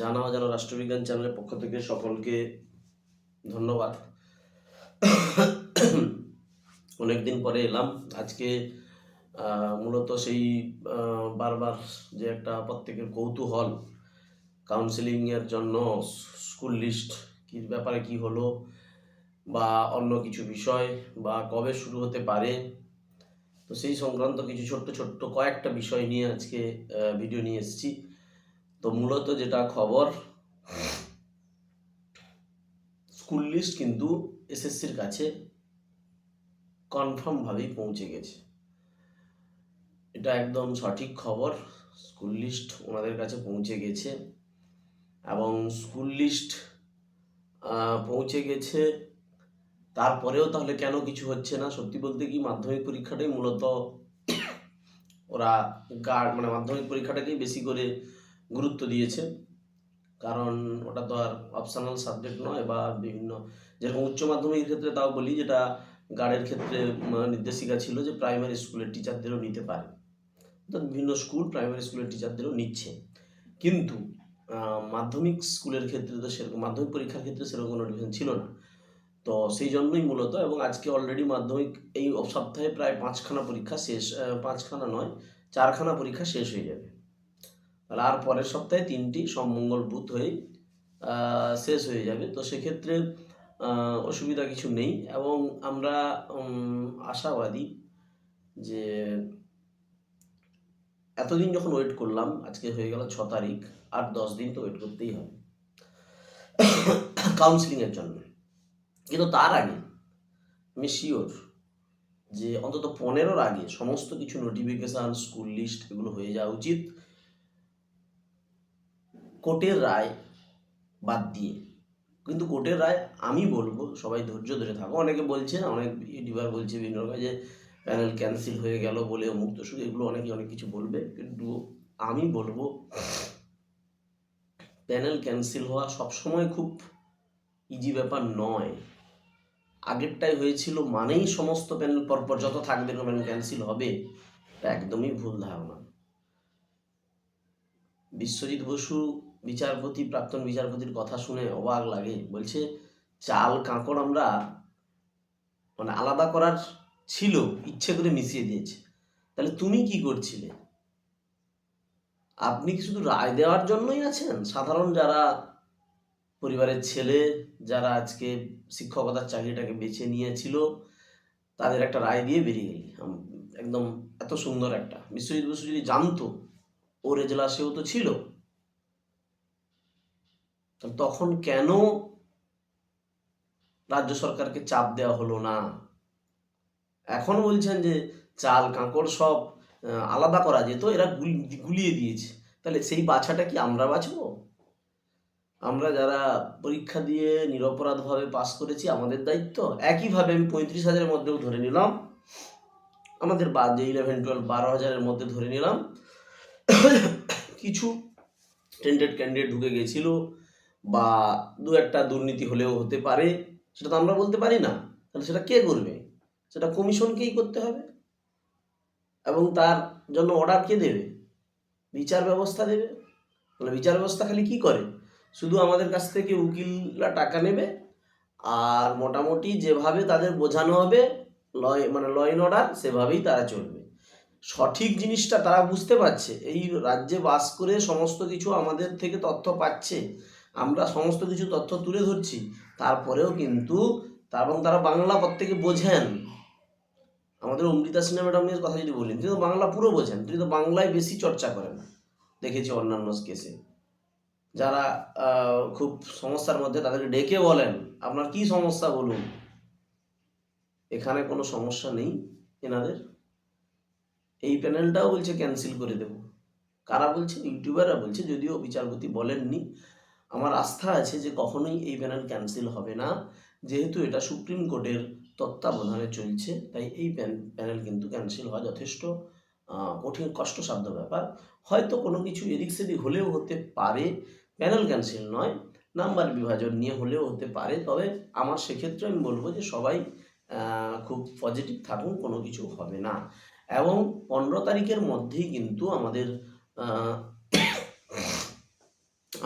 জানা অজানা রাষ্ট্রবিজ্ঞান চ্যানেলের পক্ষ থেকে সকলকে ধন্যবাদ। অনেকদিন পরে এলাম। আজকে মূলত সেই বারবার যে একটা প্রত্যেকের কৌতূহল কাউন্সিলিংয়ের জন্য স্কুল লিস্ট, কি ব্যাপারে কি হলো বা অন্য কিছু বিষয় বা কবে শুরু হতে পারে, তো সেই সংক্রান্ত কিছু ছোট্ট ছোট্ট কয়েকটা বিষয় নিয়ে আজকে ভিডিও নিয়ে এসেছি। তো মূলত যেটা খবর, স্কুল লিস্ট কিন্তু এসএসসির কাছে কনফার্মভাবেই পৌঁছে গেছে। এটা একদম সঠিক খবর, স্কুল লিস্ট ওনাদের কাছে পৌঁছে গেছে এবং স্কুল লিস্ট পৌঁছে গেছে। তারপরেও তাহলে কেন কিছু হচ্ছে না? সত্যি বলতে কি মাধ্যমিক পরীক্ষাটাই মূলত ওরা গার্ড মানে মাধ্যমিক পরীক্ষাটাকেই বেশি করে গুরুত্ব দিয়েছে। কারণ ওটা তো আর অপশনাল সাবজেক্ট নয় বা বিভিন্ন, যেরকম উচ্চ মাধ্যমিকের ক্ষেত্রে তাও বলি যেটা গার্ডের ক্ষেত্রে নির্দেশিকা ছিল যে প্রাইমারি স্কুলের টিচারদেরও নিতে পারে। তো বিভিন্ন স্কুল প্রাইমারি স্কুলের টিচারদেরও নিচ্ছে। কিন্তু মাধ্যমিক স্কুলের ক্ষেত্রে তো সেরকম, মাধ্যমিক পরীক্ষার ক্ষেত্রে সেরকম কোনো নোটিফিকেশন ছিল না। তো সেই জন্যই মূলত এবং আজকে অলরেডি মাধ্যমিক এই সপ্তাহে প্রায় পাঁচখানা পরীক্ষা শেষ পাঁচখানা নয়, চারখানা পরীক্ষা শেষ হয়ে যাবে। তাহলে আর পরের সপ্তাহে তিনটি সব মঙ্গল, বুধ হয়ে শেষ হয়ে যাবে। তো সেক্ষেত্রে অসুবিধা কিছু নেই এবং আমরা আশাবাদী যে এতদিন যখন ওয়েট করলাম, আজকে হয়ে গেল ছ তারিখ, আর দশ দিন তো ওয়েট করতেই হবে। কাউন্সিলিংয়ের জন্য। কিন্তু তার আগে, আমি শিওর যে অন্তত পনেরোর আগে সমস্ত কিছু নোটিফিকেশান স্কুল লিস্ট এগুলো হয়ে যাওয়া উচিত। কোর্টের রায় বাদ দিয়ে। কিন্তু কোর্টের রায় আমি বলব, সবাই ধৈর্য ধরে থাকো। অনেকে বলছে, অনেক ইউটিউবার বলছে, বিভিন্ন রকম যে প্যানেল ক্যান্সেল হয়ে গেল বলে মুক্ত শুধু এগুলো অনেকে অনেক কিছু বলবে। কিন্তু আমি বলব, প্যানেল ক্যান্সেল হওয়া সবসময় খুব ইজি ব্যাপার নয়। আগেরটাই হয়েছিল মানেই সমস্ত প্যানেল পরপর যত থাকবে প্যানেল ক্যান্সেল হবে একদমই ভুল ধারণা। বিশ্বজিৎ বসু বিচারপতি, প্রাক্তন বিচারপতির কথা শুনে অবাক লাগে। বলছে, চাল, কাঁকড় আমরা মানে আলাদা করার ছিল, ইচ্ছে করে মিশিয়ে দিয়েছে। তাহলে তুমি কি করছিলে? আপনি কি শুধু রায় দেওয়ার জন্যই আছেন? সাধারণ যারা পরিবারের ছেলে, যারা আজকে শিক্ষকতার চাকরিটাকে বেছে নিয়েছিল, তাদের একটা রায় দিয়ে বেরিয়ে গেলি। একদম এত সুন্দর একটা। বিশ্বজিৎ বসু যদি জানতো, ওর এজলাসেও তো ছিল। তো তখন কেন রাজ্য সরকারকে চাপ দেওয়া হলো না? এখন বলছেন যে চাল, কাঁকড় সব আলাদা করা যেত, এরা গুল- গুলিয়ে দিয়েছে। তাহলে সেই বাছাটা কি আমরা বাছবো আমরা যারা পরীক্ষা দিয়ে নিরপরাধভাবে পাস করেছি, আমাদের দায়িত্ব। একইভাবে আমি পঁয়ত্রিশ হাজারের মধ্যেও ধরে নিলাম। আমাদের বাদ যে ইলেভেন টুয়েলভ বারো হাজারের মধ্যে ধরে নিলাম। কিছু টেন্টেড ক্যান্ডিডেট ঢুকে গেছিল। বা দু একটা দুর্নীতি হলেও হতে পারে, সেটা তো আমরা বলতে পারি না। তাহলে সেটা কে করবে? সেটা কমিশনকেই করতে হবে। এবং তার জন্য অর্ডার কে দেবে? বিচার ব্যবস্থা দেবে। তাহলে বিচার ব্যবস্থা খালি কি করে? শুধু আমাদের কাছ থেকে উকিলরা টাকা নেবে, আর মোটামুটি যেভাবে তাদের বোঝানো হবে, লয় মানে ল ইন অর্ডার সেভাবেই তারা চলবে। সঠিক জিনিসটা তারা বুঝতে পারছে। এই রাজ্যে বাস করে সমস্ত কিছু আমাদের থেকে তথ্য পাচ্ছে। আমরা সমস্ত কিছু তথ্য তুলে ধরছি, তারপরেও কিন্তু এবং তারা বাংলা প্রত্যেকে বোঝেন। আমাদের অমৃতা সিনহা ম্যাডামের কথা যদি বলেন, তিনি তো বাংলা পুরো বোঝেন, তিনি তো বাংলায় বেশি চর্চা করেন। দেখেছি অন্যান্য কেসে। যারা খুব সমস্যার মধ্যে তাদেরকে ডেকে বলেন, আপনার কি সমস্যা বলুন? এখানে কোনো সমস্যা নেই এনাদের। এই প্যানেলটাও বলছে ক্যান্সেল করে দেব। কারা বলছে? ইউটিউবাররা বলছে, যদিও বিচারপতি বলেননি। আমার আস্থা আছে যে কখনোই এই প্যানেল ক্যান্সেল হবে না। যেহেতু এটা সুপ্রিম কোর্টের তত্ত্বাবধানে চলছে, তাই এই প্যান- প্যানেল কিন্তু ক্যান্সেল হওয়া যথেষ্ট কঠিন, কষ্টসাধ্য ব্যাপার। হয়তো কোনো কিছু এদিক সেদিক হলেও হতে পারে প্যানেল ক্যান্সেল নয়, নাম্বার বিভাজন নিয়ে হলেও হতে পারে, তবে আমার সেক্ষেত্রে আমি বলব যে সবাই খুব পজিটিভ থাকুন, কোনো কিছু হবে না। এবং পনেরো তারিখের মধ্যেই কিন্তু আমাদের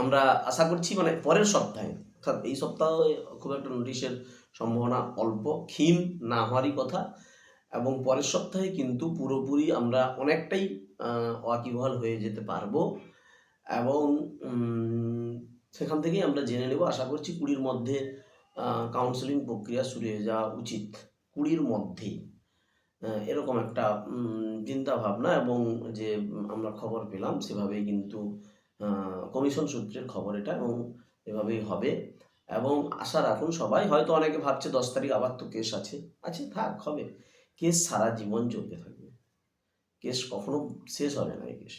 আমরা আশা করছি মানে পরের সপ্তাহে, অর্থাৎ এই সপ্তাহে খুব একটা নোটিশের সম্ভাবনা অল্প, ক্ষীণ না হওয়ারই কথা। এবং পরের সপ্তাহে কিন্তু পুরোপুরি আমরা অনেকটাই ওয়াকিবহাল হয়ে যেতে পারব। এবং সেখান থেকেই আমরা জেনে নেব। আশা করছি কুড়ির মধ্যে কাউন্সেলিং প্রক্রিয়া শুরু হয়ে যাওয়া উচিত। কুড়ির মধ্যেই এরকম একটা চিন্তা ভাবনা এবং যে আমরা খবর পেলাম, সেভাবেই কিন্তু কমিশন সূত্রের খবর এটা এবং এভাবেই হবে। এবং আশা রাখুন সবাই, হয়তো অনেকে ভাবছে দশ তারিখ আবার তো কেস আছে। আছে, থাক, হবে। কেস সারা জীবন চলতে থাকবে। কেস কখনো শেষ হবে না এই কেস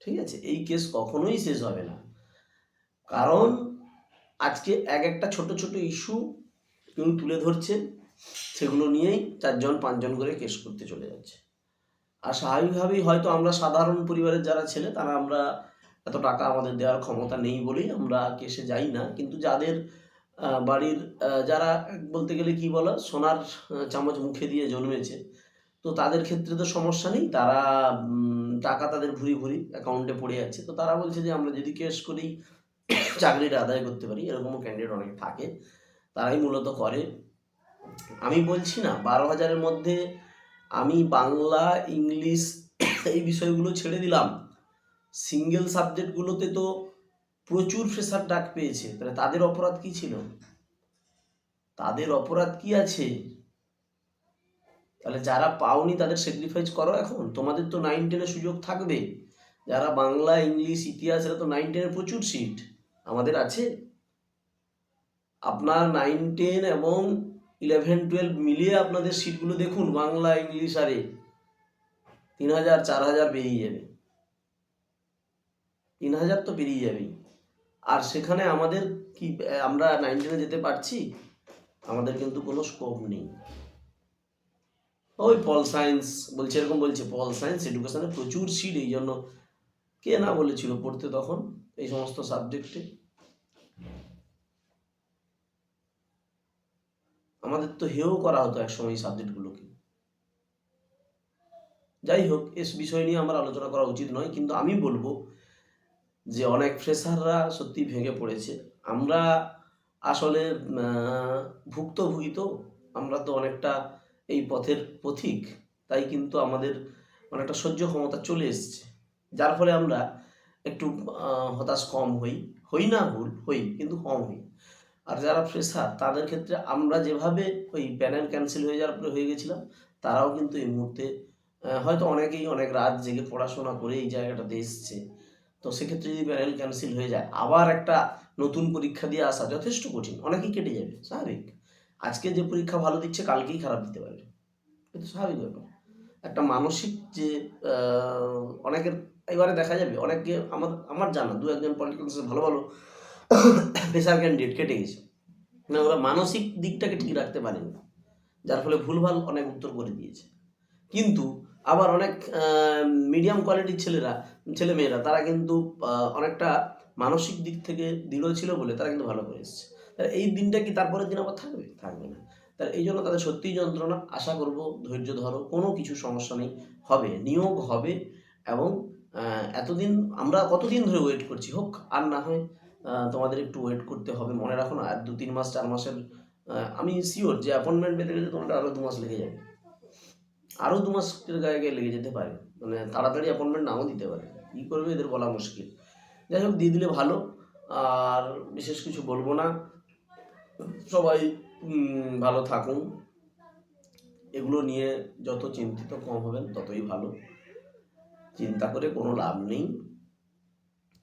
ঠিক আছে? এই কেস কখনোই শেষ হবে না। কারণ আজকে এক একটা ছোট ছোট ইস্যু কেউ তুলে ধরছে, সেগুলো নিয়েই চারজন, পাঁচজন করে কেস করতে চলে যাচ্ছে। আর স্বাভাবিকভাবেই হয়তো আমরা সাধারণ পরিবারের যারা ছেলে, তারা আমরা এত টাকা আমাদের দেওয়ার ক্ষমতা নেই বলেই আমরা কেসে যাই না। কিন্তু যাদের বাড়ির যারা বলতে গেলে কি বলো, সোনার চামচ মুখে দিয়ে জন্মেছে, তো তাদের ক্ষেত্রে তো সমস্যা নেই। তারা টাকা তাদের ভুরি ভুরি অ্যাকাউন্টে পড়ে যাচ্ছে। তো তারা বলছে যে আমরা যদি কেস করি, চাকরিটা আদায় করতে পারি। এরকমও ক্যান্ডিডেট অনেক থাকে। তারাই মূলত করে। আমি বলছি না, বারো হাজারের মধ্যে আমি বাংলা, ইংলিশ এই বিষয়গুলো ছেড়ে দিলাম। সিঙ্গেল সাবজেক্টগুলোতে তো প্রচুর ফ্রেশার ডাক পেয়েছে। তাহলে তাদের অপরাধ কি ছিল? তাদের অপরাধ কি আছে? তাহলে যারা পাওনি তাদের স্যাক্রিফাইস করো এখন। তোমাদের তো নাইন টেনের সুযোগ থাকবে। যারা বাংলা, ইংলিশ, ইতিহাস, এরা তো নাইন টেনের প্রচুর সিট আমাদের আছে। আপনার নাইন টেন এবং ইলেভেন টুয়েলভ মিলিয়ে আপনাদের সিটগুলো দেখুন, বাংলা, ইংলিশ, আরে তিন হাজার, চার হাজার বেরিয়ে যাবে। তিন হাজার তো বেরিয়ে যাবেই। আর সেখানে আমাদের কি, আমরা নাইন টেনে যেতে পারছি? আমাদের কিন্তু কোনো স্কোপ নেই। ওই পল সায়েন্স বলছে, এরকম বলছে পল সায়েন্স এডুকেশনে প্রচুর সিট এই জন্য কে না বলেছিল পড়তে তখন এই সমস্ত সাবজেক্টে আমাদের তো হেও করা হতো একসময় এই সাবজেক্টগুলোকে যাই হোক, এস বিষয় নিয়ে আমার আলোচনা করা উচিত নয়, কিন্তু আমি বলব যে অনেক ফ্রেশাররা সত্যি ভেঙে পড়েছে। আমরা আসলে ভুক্তভোগী তো, আমরা তো অনেকটা এই পথের পথিক। তাই কিন্তু আমাদের অনেকটা সহ্য ক্ষমতা চলে এসছে। যার ফলে আমরা একটু হতাশ কম হই। হই না ভুল, হই, কিন্তু কম হই। আর যারা ফ্রেশার তাদের ক্ষেত্রে আমরা যেভাবে ওই প্যানেল ক্যান্সেল হয়ে যাওয়ার পরে হয়ে গেছিলাম, তারাও কিন্তু এই মুহূর্তে হয়তো অনেকেই অনেক রাত জেগে পড়াশোনা করে এই জায়গাটাতে এসছে। তো সেক্ষেত্রে যদি প্যানেল ক্যান্সেল হয়ে যায়, আবার একটা নতুন পরীক্ষা দিয়ে আসা যথেষ্ট কঠিন, অনেকেই কেটে যাবে, স্বাভাবিক। আজকে যে পরীক্ষা ভালো দিচ্ছে, কালকেই খারাপ দিতে পারে এটা স্বাভাবিক ব্যাপার। একটা মানসিক যে অনেকের, এবারে দেখা যাবে অনেকে আমার আমার জানা দু একজন পলিটিক্যাল ভালো ভালো প্রেসার ক্যান্ডিডেট কেটে গেছে। না ওরা মানসিক দিকটাকে ঠিক রাখতে পারেনি, যার ফলে ভুলভাল অনেক উত্তর করে দিয়েছে। কিন্তু আবার অনেক মিডিয়াম কোয়ালিটির ছেলেরা ছেলে মেয়েরা তারা কিন্তু অনেকটা মানসিক দিক থেকে দৃঢ় ছিল বলে তারা কিন্তু ভালো করে এসেছে। তাহলে এই দিনটা কি তারপরের দিন আবার থাকবে? থাকবে না। তাহলে এই জন্য তাদের সত্যিই যন্ত্রণা, আশা করব, ধৈর্য ধরো, কোনো কিছু সমস্যা নেই, হবে, নিয়োগ হবে এবং এতদিন আমরা কতদিন ধরে ওয়েট করছি? হোক, আর না হয় তোমাদের একটু ওয়েট করতে হবে, মনে রাখো না, আর দু তিন মাস, চার মাসের আমি শিওর যে অ্যাপয়েন্টমেন্ট পেতে গেলে তোমাদের আরও দু মাস লেগে যাবে। আরও দু মাসের গায়ে গায়ে লেগে যেতে পারে। মানে তাড়াতাড়ি অ্যাপয়েন্টমেন্ট নাও দিতে পারে। কী করবে এদের বলা মুশকিল। যাই হোক, দিয়ে দিলে ভালো। আর বিশেষ কিছু বলব না। সবাই ভালো থাকুন। এগুলো নিয়ে যত চিন্তিত কম হবেন, ততই ভালো। চিন্তা করে কোনো লাভ নেই।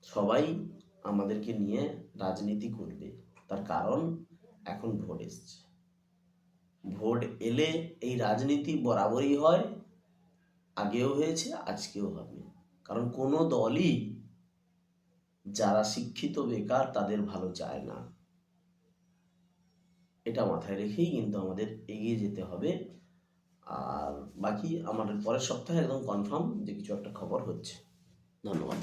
সবাই আমাদেরকে নিয়ে রাজনীতি করবে। তার কারণ এখন ভোট এসছে। ভোট এলে এই রাজনীতি বরাবরই হয়, আগেও হয়েছে, আজকেও হবে। কারণ কোনো দলই যারা শিক্ষিত বেকার তাদের ভালো চায় না। এটা মাথায় রেখেই কিন্তু আমাদের এগিয়ে যেতে হবে। আর বাকি আমাদের পরের সপ্তাহে একদম কনফার্ম যে কিছু একটা খবর হচ্ছে। ধন্যবাদ।